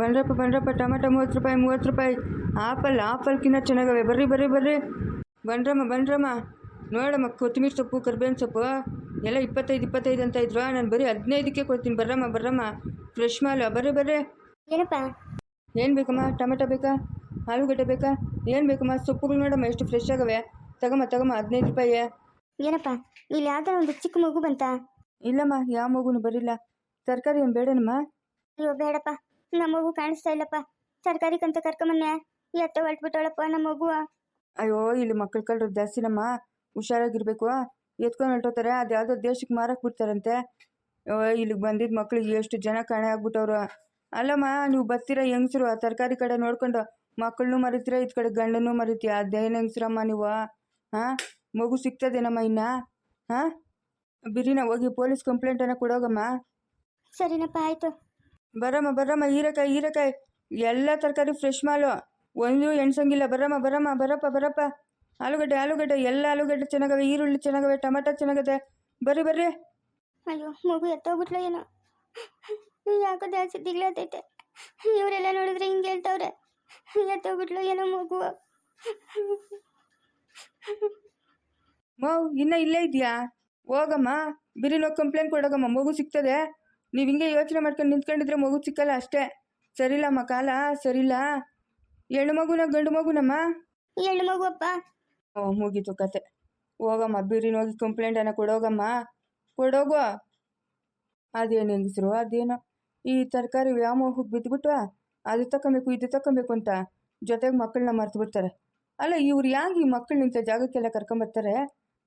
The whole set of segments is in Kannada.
ಬಂದ್ರಪ್ಪ ಬಂದ್ರಪ್ಪ ಟೊಮೆಟೊ ಮೂವತ್ತು ರೂಪಾಯಿ ಮೂವತ್ತು ರೂಪಾಯಿ. ಆಪಲ್ ಆಪಲ್ಕಿನ್ನ ಚೆನ್ನಾಗವೆ. ಬರ್ರಿ ಬರ್ರಿ ಬರ್ರಿ. ಬಂದ್ರಮ್ಮ ಬಂದ್ರಮ್ಮ. ನೋಡಮ್ಮ ಕೊತ್ತಂಬರಿ ಸೊಪ್ಪು ಕರ್ಬೇವಿನ ಸೊಪ್ಪು. ಎಲ್ಲ ಇಪ್ಪತ್ತೈದು ಇಪ್ಪತ್ತೈದು ಅಂತ ಇದ್ರು. ನಾನು ಬರೀ ಹದಿನೈದಕ್ಕೆ ಕೊಡ್ತೀನಿ. ಬರ್ರಮ್ಮ ಬರ್ರಮ್ಮ. ಫ್ರೆಶ್ ಮಾಲು. ಬರ್ರಿ ಬರ್ರಿ. ಏನಪ್ಪ? ಏನು ಬೇಕಮ್ಮ? ಟೊಮೆಟೊ ಬೇಕಾ? ಆಲೂಗಡ್ಡೆ ಬೇಕಾ? ಏನು ಬೇಕಮ್ಮ? ಸೊಪ್ಪುಗಳು ನೋಡಮ್ಮ ಎಷ್ಟು ಫ್ರೆಶ್ ಆಗವೆ. ತಗಮ್ಮ ತಗಮ್ಮ ಹದಿನೈದು ರೂಪಾಯಿ ಏನಪ್ಪ ಇಲ್ಲಿ ಯಾವ್ದಾರ ಒಂದು ಚಿಕ್ಕ ಮಗು ಬಂತಾ? ಇಲ್ಲಮ್ಮ ಯಾವ ಮಗುನು ಬರಿಲ್ಲ. ತರಕಾರಿ ಏನು ಬೇಡನಮ್ಮ? ಅಯ್ಯೋ ಬೇಡಪ್ಪ. ನಮ್ಮ ಮಗು ಕಾಣಿಸ್ತಾ ಇಲ್ಲಪ್ಪ. ತರಕಾರಿ ಕಂತ ಕರ್ಕೊಂಬನ್ನೆ. ಎತ್ತ ಹೊರಟ್ಬಿಟ್ಟವಳಪ್ಪ ನಮ್ಮ ಮಗು. ಅಯ್ಯೋ ಇಲ್ಲಿ ಮಕ್ಕಳ ಕಳ್ರು ಜಾಸ್ತಿನಮ್ಮ. ಹುಷಾರಾಗಿರ್ಬೇಕು. ಎತ್ಕೊಂಡು ಹೊರಟೋತಾರೆ ಅದು ಯಾವುದೋ ದೇಶಕ್ಕೆ ಮಾರಕ್ಕೆ ಬಿಡ್ತಾರಂತೆ. ಇಲ್ಲಿಗೆ ಬಂದಿದ್ದ ಮಕ್ಳಿಗೆ ಎಷ್ಟು ಜನ ಕಾಣೆ ಆಗ್ಬಿಟ್ಟವ್ರು. ಅಲ್ಲಮ್ಮ ನೀವು ಬರ್ತೀರಾ ಹೆಂಗಸರು? ಆ ತರಕಾರಿ ಕಡೆ ನೋಡ್ಕೊಂಡು ಮಕ್ಕಳನ್ನೂ ಮರಿತೀರ? ಇದ್ ಕಡೆ ಗಂಡನ್ನು ಮರಿತೀಯ? ಅದೇನು ಹೆಂಗಸ್ರಮ್ಮ ನೀವು? ಹಾಂ? ಮಗು ಸಿಗ್ತದೇನಮ್ಮ ಇನ್ನ? ಹಾಂ? ಬಿರಿನ ಹೋಗಿ ಪೊಲೀಸ್ ಕಂಪ್ಲೇಂಟನ್ನು ಕೊಡೋಗಮ್ಮ. ಸರಿನಪ್ಪ ಆಯ್ತು. ಬರಮ್ಮ ಬರಮ್ಮ ಹೀರೆಕಾಯಿ ಹೀರೆಕಾಯಿ. ಎಲ್ಲ ತರಕಾರಿ ಫ್ರೆಶ್ ಮಾಲು. ಒಂದು ಎಣ್ಸಂಗಿಲ್ಲ. ಬರಮ್ಮ ಬರಮ್ಮ ಬರಪ್ಪ ಬರಪ್ಪ. ಆಲೂಗಡ್ಡೆ ಆಲೂಗಡ್ಡೆ. ಎಲ್ಲ ಆಲೂಗಡ್ಡೆ ಚೆನ್ನಾಗವೆ. ಈರುಳ್ಳಿ ಚೆನ್ನಾಗವೆ. ಟೊಮೆಟೊ ಚೆನ್ನಾಗದೆ. ಬರ್ರಿ ಬರ್ರಿ. ಅಯ್ಯೋ ಮಗು ಎತ್ತೋಗ್ಬಿಟ್ಲು ಏನೋ. ಯಾಕೋ ಜಾಸ್ತಿ ದಿಗ್ಲಾತೈತೆ ಇವರೆಲ್ಲ ನೋಡಿದ್ರೆ ಹಿಂಗೆ ಹೇಳ್ತವ್ರೆ. ಎತ್ತೋಗ್ಬಿಟ್ಲು ಏನೋ ಮಗು. ಮೌ ಇನ್ನ ಇಲ್ಲೇ ಇದೆಯಾ? ಹೋಗಮ್ಮ. ಬಿರಿನ ಕಂಪ್ಲೇಂಟ್ ಕೊಡೋಗಮ್ಮ. ಮಗು ಸಿಗ್ತದೆ. ನೀವು ಹಿಂಗೆ ಯೋಚನೆ ಮಾಡ್ಕೊಂಡು ನಿಂತ್ಕೊಂಡಿದ್ರೆ ಮಗು ಸಿಕ್ಕಲ್ಲ ಅಷ್ಟೇ. ಸರಿಲ್ಲಮ್ಮ ಕಾಲ ಸರಿಲ್ಲ. ಹೆಣ್ಣು ಮಗುನ ಗಂಡು ಮಗುನಮ್ಮ? ಹೆಣ್ಣು ಮಗು ಅಪ್ಪ ಓ ಮುಗೀತು ಕತೆ. ಹೋಗಮ್ಮ ಬೀರಿನ ಹೋಗಿ ಕಂಪ್ಲೇಂಟನ್ನು ಕೊಡೋಗಮ್ಮ. ಕೊಡೋಗು. ಅದೇನು ಹೆಂಗಸರು ಅದೇನೋ. ಈ ತರಕಾರಿ ವ್ಯಾಮೋಹಕ್ಕೆ ಬಿದ್ದುಬಿಟ್ಟು ಅದು ತಗೊಬೇಕು ಇದು ತಗೊಬೇಕು ಅಂತ ಜೊತೆಗೆ ಮಕ್ಕಳನ್ನ ಮರ್ತು ಬಿಡ್ತಾರೆ ಅಲ್ಲ ಇವ್ರು ಯಾಕೆ ಈ ಮಕ್ಕಳು ನಿಂತ ಜಾಗಕ್ಕೆಲ್ಲ ಕರ್ಕೊಂಬರ್ತಾರೆ?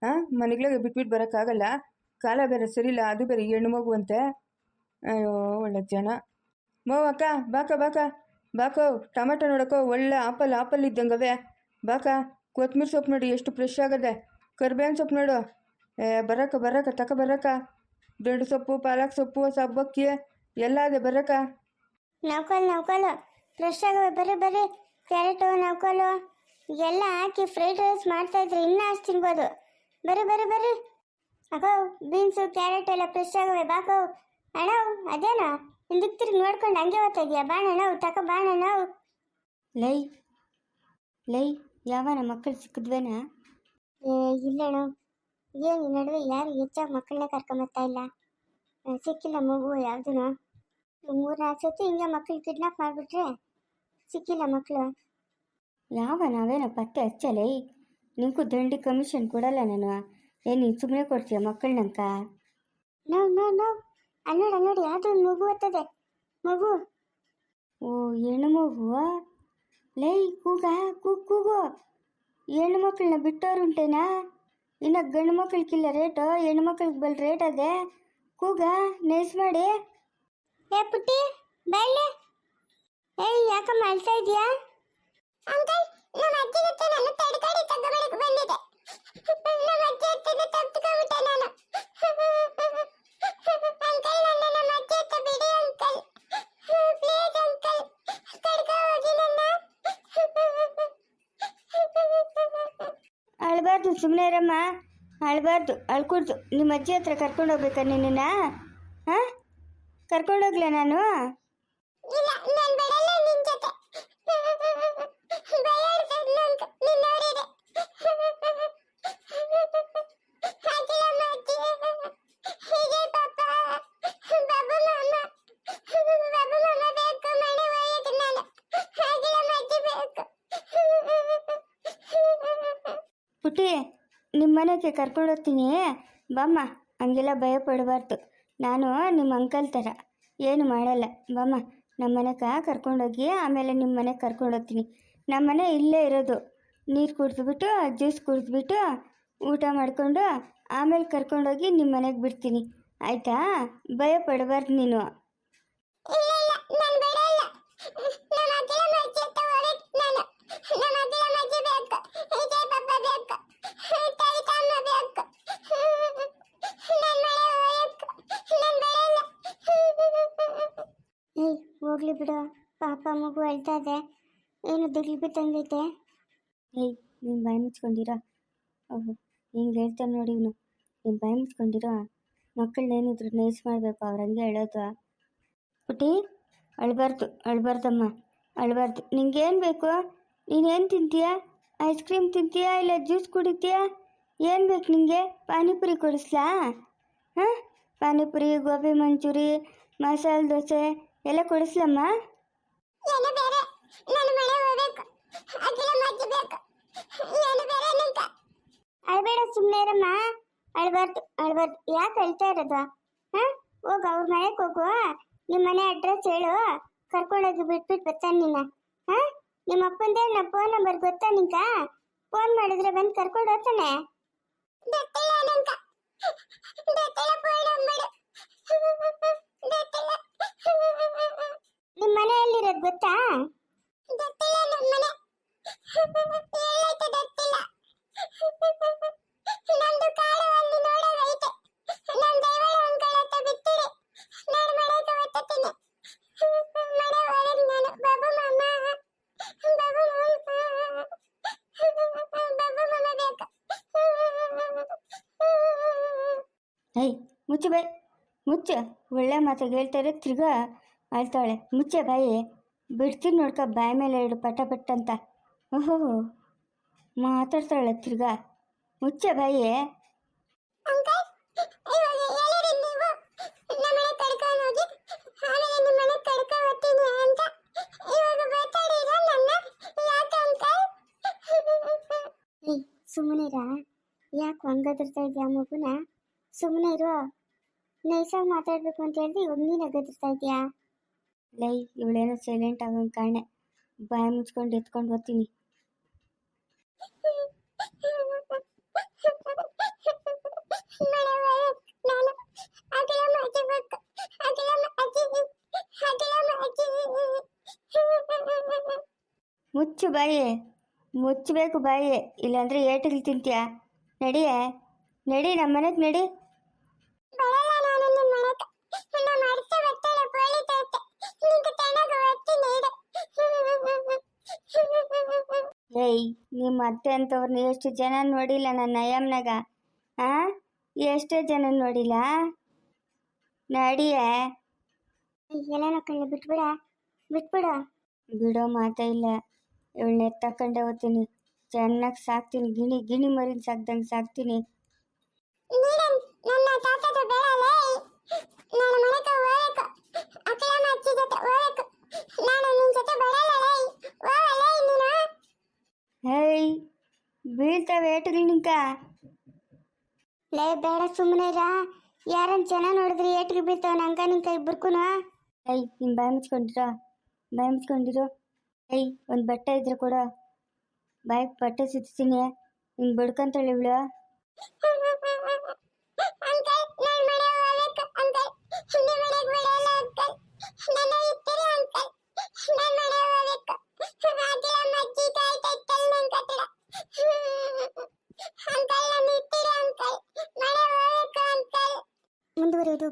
ಹಾಂ ಮನೆಗಳಿಗೆ ಬಿಟ್ಬಿಟ್ಟು ಬರೋಕ್ಕಾಗಲ್ಲ. ಕಾಲ ಬೇರೆ ಸರಿಲ್ಲ ಅದು ಬೇರೆ ಹೆಣ್ಣು ಮಗು ಅಂತೆ ಅಯ್ಯೋ, ಒಳ್ಳೆ ಜನ. ಮೋ ಅಕ್ಕ, ಬಾಕ ಬಾಕ. ಬಾಕೋ, ಟೊಮೆಟೊ ನೋಡಕೋ ಒಳ್ಳೆ ಆಪಲ್ ಆಪಲ್ ಇದ್ದಂಗವೆ. ಬಾಕ ಕೊತ್ತಂಬರಿ ಸೊಪ್ಪು ನೋಡಿ ಎಷ್ಟು ಫ್ರೆಶ್ ಆಗದೆ. ಕರ್ಬೇವಿನ ಸೊಪ್ಪು ನೋಡು. ಏ, ಬರಕ ಬರಕ, ತಕ, ಬರಕ. ದಂಡು ಸೊಪ್ಪು, ಪಾಲಕ್ ಸೊಪ್ಪು, ಸಬ್ಬಕ್ಕಿ ಎಲ್ಲ ಅದೇ ಬರಕ ನೌಕಲ್ ನೌಕಲ್ ಫ್ರೆಶ್ ಆಗವೆ, ಬರ್ರಿ ಬರ್ರಿ. ಕ್ಯಾರೆಟು ನೌಕಲು ಎಲ್ಲ ಹಾಕಿ ಫ್ರೈಡ್ ರೈಸ್ ಮಾಡ್ತಾ ಇದ್ರೆ ಇನ್ನೂ ಅಷ್ಟು ತಿನ್ಬೋದು. ಬರ್ರಿ ಬರ್ರಿ ಬರ್ರಿ. ಅಕ್ಕ ಬೀನ್ಸು ಕ್ಯಾರೆಟ್ ಎಲ್ಲ ಫ್ರೆಶ್ ಆಗವೆ, ಬಾಕೋ. ಅಣ್ಣ ಅದೇನೋ? ಹಿಂದಕ್ಕೆ ತಿರುಗಿ ನೋಡ್ಕೊಂಡು ಹಂಗೆ ಓದ್ತಾ ಇದೆಯಾ? ಬಾಣ ನಾವು ತಕ ಬಾಣ ನಾವು. ಲೈ ಲೈ ಯಾವನ ಮಕ್ಕಳು ಸಿಕ್ಕಿದ್ವೇನಾ ಏ ಇಲ್ಲಣ್ಣ ಏನು ಈ ನಡುವೆ ಯಾರು ಹೆಚ್ಚಾಗಿ ಮಕ್ಕಳನ್ನ ಕರ್ಕೊಂಬರ್ತಾ ಇಲ್ಲ. ಸಿಕ್ಕಿಲ್ಲ ಮಗು ಯಾವ್ದು ಮೂರನೇ ಸತಿ ಹಿಂಗೆ ಮಕ್ಕಳು ಕಿಡ್ನಾಪ್ ಮಾಡಿಬಿಟ್ರೆ ಸಿಕ್ಕಿಲ್ಲ ಮಕ್ಕಳು ಯಾವ ನಾವೇನ ಪತ್ತೆ ಹಚ್ಚಲೈ ನಿಂಗೂ ದಂಡಿ ಕಮಿಷನ್ ಕೊಡಲ್ಲ ನಾನು. ಏನು ನೀನು ಸುಮ್ಮನೆ ಕೊಡ್ತೀಯ ಮಕ್ಕಳನ್ನಂಕ ನೋ ನೋ ನೋ. ಅಲ್ಲಿ ನೋಡಿ ಯಾವ್ದು ಒಂದು ಮಗು ಹತ್ತದೆ. ಮಗು. ಓ ಹೆಣ್ಣು ಮಗು? ಲೈ ಕೂಗ ಕೂಗ್ ಕೂಗು. ಹೆಣ್ಣು ಮಕ್ಕಳನ್ನ ಬಿಟ್ಟೋರುಂಟೇನಾ ಇನ್ನು ಗಂಡು ಮಕ್ಕಳಿಗಿಲ್ಲ ರೇಟು ಹೆಣ್ಣು ಮಕ್ಕಳಿಗೆ ಬಲ್ ರೇಟ್ ಅದೇ? ಕೂಗ ನೈಸ್ ಮಾಡಿ. ಏ ಪುಟ್ಟಿ ಬಳ್ಳಿ ಏಯ್ ಯಾಕಮ್ಮ ಅಳ್ತಾ ಇದೀಯಾ ಅಂಕಲ್ ನಮ್ಮ ಅಜ್ಜಿ ಜೊತೆ ನಾನು ತಡ್ಕಾಡಿ ತಗೋಬರಕ್ಕೆ ಬಂದಿದ್ದೆ. ನಮ್ಮ ಅಜ್ಜಿ ಜೊತೆ ತಪ್ಪಿಕೊಂಡ್ಬಿಟ್ಟೆ ನಾನು. ಅಂಕಲ್, ನನ್ನ ಮಧ್ಯಕ್ಕೆ ಬಿಡಿ ಅಂಕಲ್. ಪ್ಲೀಸ್ ಅಂಕಲ್ ಕರ್ಕ ಹೋಗಿ ನನ್ನ. ಅಳ್ಬಾರ್ದು ಸುಮ್ಮನೆ ಇರಮ್ಮ. ಅಳ್ಬಾರ್ದು ಅಳ್ಕೊಡ್ದು ನಿಮ್ಮ ಅಜ್ಜಿ ಹತ್ರ ಕರ್ಕೊಂಡು ಹೋಗ್ಬೇಕಾ ನಿನ್ನ ಹಾಂ? ಕರ್ಕೊಂಡೋಗ್ಲ ನಾನು ಇಲ್ಲ ನಾನು ಬರಲ್ಲ ನಿನ್ ಜೊತೆ ಭಯ ಆಡ್ತದೆ ನಂಗೆ ನಿನ್ನ ನೋಡಿದ್ರೆ ಹಾಗಿಲ್ಲಮ್ಮ ಅಜ್ಜಿ ಹೀಗೆ ಪಾಪ ಬಾಬು ಮಾಮ ಬಾಬು ಮಾಮ ಬೇಕು ಮನೆ ಒಯ್ಯಕ್ಕೆ ನಾನು ಹಾಗಿಲ್ಲಮ್ಮ ಅಜ್ಜಿ ಬೇಕು ಪುಟ್ಟಿ ನಿಮ್ಮ ಮನೆಗೆ ಕರ್ಕೊಂಡು ಹೋಗ್ತೀನಿ. ಬಮ್ಮ, ಹಂಗೆಲ್ಲ ಭಯ ಪಡಬಾರ್ದು. ನಾನು ನಿಮ್ಮ ಅಂಕಲ್ ಥರ ಏನು ಮಾಡಲ್ಲ. ಬಮ್ಮ ನಮ್ಮ ಮನೆಗೆ ಕರ್ಕೊಂಡೋಗಿ ಆಮೇಲೆ ನಿಮ್ಮ ಮನೆಗೆ ಕರ್ಕೊಂಡು ಹೋಗ್ತೀನಿ. ನಮ್ಮ ಮನೆ ಇಲ್ಲೇ ಇರೋದು. ನೀರು ಕುಡಿದ್ಬಿಟ್ಟು, ಜ್ಯೂಸ್ ಕುಡಿದ್ಬಿಟ್ಟು, ಊಟ ಮಾಡಿಕೊಂಡು, ಆಮೇಲೆ ಕರ್ಕೊಂಡೋಗಿ ನಿಮ್ಮ ಮನೆಗೆ ಬಿಡ್ತೀನಿ. ಆಯಿತಾ? ಭಯ ಪಡಬಾರ್ದು ನೀನು ಇಲ್ಲ ಇಲ್ಲ ನಾನು ಬರಲ್ಲ ನಮ್ಮ ಅಜ್ಜಿಲಮ್ಮ ಅಜ್ಜಿ ಹತ್ರ ಹೊರಟ್ ನಾನು ನಮ್ಮ ಅಜ್ಜಿಲಮ್ಮ ಅಜ್ಜಿ ಬೇಕು ವಿಜಯ್ ಪಾಪ ಬೇಕು ಕವಿತಮ್ಮ ಬೇಕು ನನ್ನ ಮನೆ ಹೋಯಕ್ಕೆ ನಾನು ಬರಲ್ಲ ಏಯ್ ಹೋಗ್ಲಿ ಬಿಡು. ಪಾಪ ಮಗು ಇದೆ. ಏನು ದಿಗ್ಲು ಬಿತ್ತಂಗೈತೆ ಏಯ್, ನೀನು ಭಯ ಮುಚ್ಕೊಂಡಿರೋ? ಓಹೋ, ಹಿಂಗೆ ಹೇಳ್ತಾನೆ ನೋಡಿ ಇವನು. ನೀನು ಬಾಯಿ ಮುಚ್ಕೊಂಡಿರೋ? ಮಕ್ಕಳನ್ನೇನಿದ್ರು ನೈಸ್ ಮಾಡಬೇಕು, ಅವ್ರು ಹಂಗೆ ಹೇಳೋದು. ಪುಟಿ ಅಳ್ಬಾರ್ದು, ಅಳ್ಬಾರ್ದಮ್ಮ, ಅಳ್ಬಾರ್ದು. ನಿಂಗೇನು ಬೇಕು? ನೀನೇನು ತಿಂತೀಯಾ? ಐಸ್ ಕ್ರೀಮ್ ತಿಂತೀಯಾ ಇಲ್ಲ ಜ್ಯೂಸ್ ಕುಡಿತೀಯಾ? ಏನು ಬೇಕು ನಿಂಗೆ? ಪಾನಿಪುರಿ ಕೊಡಿಸ್ಲಾ? ಹಾಂ? ಪಾನಿಪುರಿ, ಗೋಬಿ ಮಂಚೂರಿ, ಮಸಾಲೆ ದೋಸೆ ಎಲ್ಲ ಕೊಡಿಸ್ಲಮ್ಮ ಏನು ಬೇರೆ ನಾನು ಮನೆ ಹೋಗ್ಬೇಕು ಅಖಿಲ ಮಜ್ಜಿ ಬೇಕು ಏನು ಬೇರೆ ನಿಂತ ಅಳ್ಬೇಡ ಸುಮ್ಮನೆ ಇರಮ್ಮ ಅಳ್ಬಾರ್ದು ಅಳ್ಬಾರ್ದು ಯಾಕೆ ಅಳ್ತಾ ಇರೋದು ಹಾ ಹೋಗು ಅವ್ರ ಮನೆಗೆ ಹೋಗು ನಿಮ್ಮ ಮನೆ ಅಡ್ರೆಸ್ ಹೇಳು ಕರ್ಕೊಂಡೋಗಿ ಬಿಟ್ಬಿಟ್ಟು ಬರ್ತಾನೆ ನಿನ್ನ ಹಾ ನಿಮ್ಮ ಅಪ್ಪಂದೇ ನಮ್ಮ ಫೋನ್ ನಂಬರ್ ಗೊತ್ತಾ ನಿಂಕ ಫೋನ್ ಮಾಡಿದ್ರೆ ಬಂದು ಕರ್ಕೊಂಡು ಹೋಗ್ತಾನೆ ಗೊತ್ತಿಲ್ಲ ನಂಕ ಗೊತ್ತಿಲ್ಲ ಫೋನ್ ನಂಬರ್ ಗೊತ್ತಿಲ್ಲ ನಿಮ್ಮ ಮನೆ ಎಲ್ಲಿರೋದು ಗೊತ್ತಾ? ಮುಚ್ಚು ಬಾಯ್ ಮುಚ್ಚು, ಒಳ್ಳೆ ಮಾತು ಹೇಳ್ತಾರೆ ತಿರ್ಗಾ ಅಳ್ತಾಳೆ. ಮುಚ್ಚೆ ಬಾಯಿ, ಬಿಡ್ತೀನಿ ನೋಡ್ಕ, ಬಾಯಿ ಮೇಲೆ ಎರಡು ಪಟ ಪಟ್ಟ ಅಂತ ಓಹೋ, ಮಾತಾಡ್ತಾಳೆ ತಿರ್ಗಾ. ಮುಚ್ಚೆ ಬಾಯಿ. ಸುಮ್ಮನಿರ ಯಾಕೆ ಹಂಗದಿರ್ತಾ ಇದೆಯಾ ಮಗುನ? ಸುಮ್ಮನೆ ಇರು ನೈಸಾಗಿ ಮಾತಾಡಬೇಕು ಅಂತ ಹೇಳಿದ್ರೆ ಇವಾಗ ನೀನು ಗದಿರ್ತಾ ಇದೆಯಾ ಲೈ, ಇವಳೇನೋ ಸೈಲೆಂಟ್ ಆಗೋಂಗೆ ಕಾಣೆ. ಭಯ ಮುಚ್ಕೊಂಡು ಎತ್ಕೊಂಡು ಮಜ್ಜಿ ಮುಚ್ಚು ಬಾಯಿ, ಮುಚ್ಚಬೇಕು ಬಾಯಿ. ಇಲ್ಲಾಂದ್ರೆ ಏಟಿಗೆ ತಿಂತೀಯ? ನಡಿಯೇ, ನಡಿ ನಮ್ಮ ಮನೆಗೆ ನಡಿ ಬರಲ್ಲ ನಾನು ನಿಮ್ಮ ಮನೆಗೆ ನಮ್ಮ ಅರ್ಥ ಬರ್ತಾಳೆ ಪೊಲೀತೈತೆ ನಿಂಗೆ ಚೆನ್ನಾಗಿ ಓದ್ತೀನಿ ಇಡು ಏಯ್ ನಿಮ್ಮ ಅತ್ತೆ ಅಂತವ್ರನ್ನ ಎಷ್ಟು ಜನ ನೋಡಿಲ್ಲ ನನ್ನ ಅಯ್ಯಮ್ಮನಾಗ ಆ? ಎಷ್ಟೇ ಜನ ನೋಡಿಲ್ಲ? ನಡಿಯೇ ಕಣ್ಣು ಬಿಟ್ಬಿಡ ಬಿಟ್ಬಿಡ. ಬಿಡೋ ಮಾತೇ ಇಲ್ಲ. ಇವಳನ್ನ ಎತ್ತಕೊಂಡೆ ಹೋಗ್ತೀನಿ. ಚೆನ್ನಾಗಿ ಸಾಕ್ತೀನಿ. ಗಿಣಿ ಗಿಣಿ ಮರಿನ ಸಾಕ್ದಂಗೆ ಸಾಕ್ತೀನಿ. ನೀನು ನನ್ನ ನಾನು ಮನೆಗೆ ಹೋಗ್ಬೇಕು ಅಖಿಲ ಅಜ್ಜಿ ಜೊತೆ ಹೋಗ್ಬೇಕು ನಾನು ನಿನ್ನ ಜೊತೆ ಬರಲ್ಲಲೇ ಹೋಗಲೇ ನೀನು ಹೇಯ್ ಬೀಳ್ತಾವೆ ಏಟುಗಳು ನಿಂಕ? ಲೇ ಬೇಡ ಸುಮ್ಮನೆ ಇರ. ಯಾರನ್ನ ಜನ ನೋಡಿದ್ರೆ ಏಟಿಗೆ ಬೀಳ್ತಾವ ನಂಗ ನಿಂಕ ಇಬ್ಬರ್ಕೂನು ಏಯ್ ನೀನು ಬಾಯಿ ಮುಚ್ಕೊಂಡಿರೋ. ಬಾಯಿ ಮುಚ್ಕೊಂಡಿರೋ. ಏಯ್ ಒಂದು ಬಟ್ಟೆ ಇದ್ರೆ ಕೊಡು. ಬಾಯಿ ಬಟ್ಟೆ ಸುತ್ತೀನಿ. ಹಿಂಗೆ ಹೇಳಿ ಇವಳು ಅಂಕಲ್ ನಾನು ಮನೆ ಹೋಗ್ಬೇಕು ಅಂಕಲ್ ನಿಮ್ಮ ಮನೆಗೆ ಬಿಡಲ್ಲ ಅಂಕಲ್ ನನ್ನ ಇಟ್ಟಿರಿ ಅಂಕಲ್ ನಾನು ಮನೆ ಹೋಗ್ಬೇಕು ಅಖಿಲ ಅಜ್ಜಿ ಕಾಯ್ತೈತಲ್ ನನ್ ಕತ್ತಡ ಅಂಕಲ್ ನನ್ನ ಇಟ್ಟಿರಿ ಅಂಕಲ್ ಮನೆ ಹೋಗ್ಬೇಕು ಅಂಕಲ್ ಮುಂದುವರಿಯೋದು